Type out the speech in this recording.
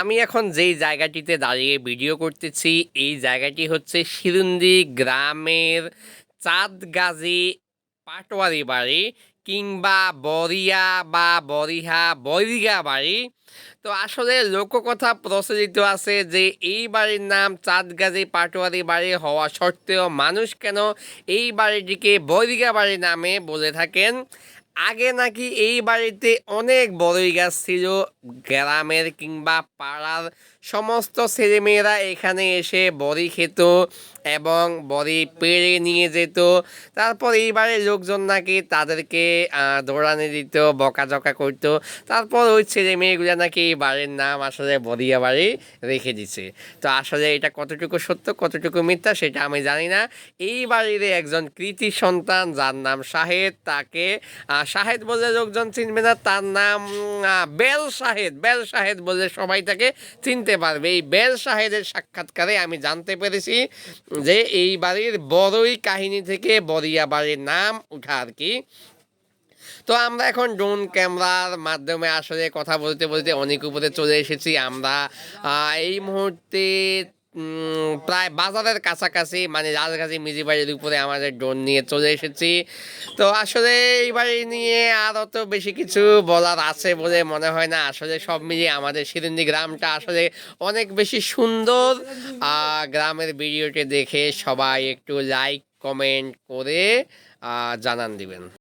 আমি এখন যেই জায়গাটিতে দাঁড়িয়ে ভিডিও করতেছি, এই জায়গাটি হচ্ছে সিরুন্দি গ্রামের চাঁদগাজী পাটোয়ারি বাড়ি কিংবা বরিয়া বা বরিহা বরিগা বাড়ি। তো আসলে লোককথা প্রচলিত আছে যে এই বাড়ির নাম চাঁদগাজী পাটোয়ারি বাড়ি হওয়া সত্ত্বেও মানুষ কেন এই বাড়িটিকে বরিগা বাড়ি নামে বলে থাকেন। আগে নাকি এই বাড়িতে অনেক বড়ই গাছ ছিল, গ্রামের কিংবা পাড়ার সমস্ত ছেলেমেয়েরা এখানে এসে বড়ি খেত এবং বড়ি পেড়ে নিয়ে যেত। তারপর এই বাড়ির লোকজন নাকি তাদেরকে দৌড়ানি দিত, বকাঝকা করতো। তারপর ওই ছেলে মেয়েগুলো নাকি এই বাড়ির নাম আসলে বড়িয়া বাড়ি রেখে দিছে। তো আসলে এটা কতটুকু সত্য, কতটুকু মিথ্যা সেটা আমি জানি না। এই বাড়ির একজন কৃতি সন্তান যার নাম শাহেদ, তাকে শাহেদ বলে লোকজন চিনবে না, তার নাম বেল শাহেদ। বেল শাহেদ বলে সবাই তাকে চিনতে পারবে। এই বেল শাহেদের সাক্ষাৎকারে আমি জানতে পেরেছি যে এই বাড়ির বড়ই কাহিনী থেকে বরিয়া বাড়ির নাম উঠা আর কি। তো আমরা এখন ড্রোন ক্যামেরার মাধ্যমে আসলে কথা বলতে বলতে অনেক উপরে চলে এসেছি। আমরা এই মুহূর্তে প্রায় বাজারের কাছাকাছি মানে রাজগাছি মিজিবাড়ির উপরে আমাদের ড্রোন নিয়ে চলে এসেছি। তো আসলে এই বাড়ি নিয়ে আর অত বেশি কিছু বলার আছে বলে মনে হয় না। আসলে সব মিলিয়ে আমাদের সিরুন্দি গ্রামটা আসলে অনেক বেশি সুন্দর। গ্রামের ভিডিওটি দেখে সবাই একটু লাইক কমেন্ট করে জানান দিবেন।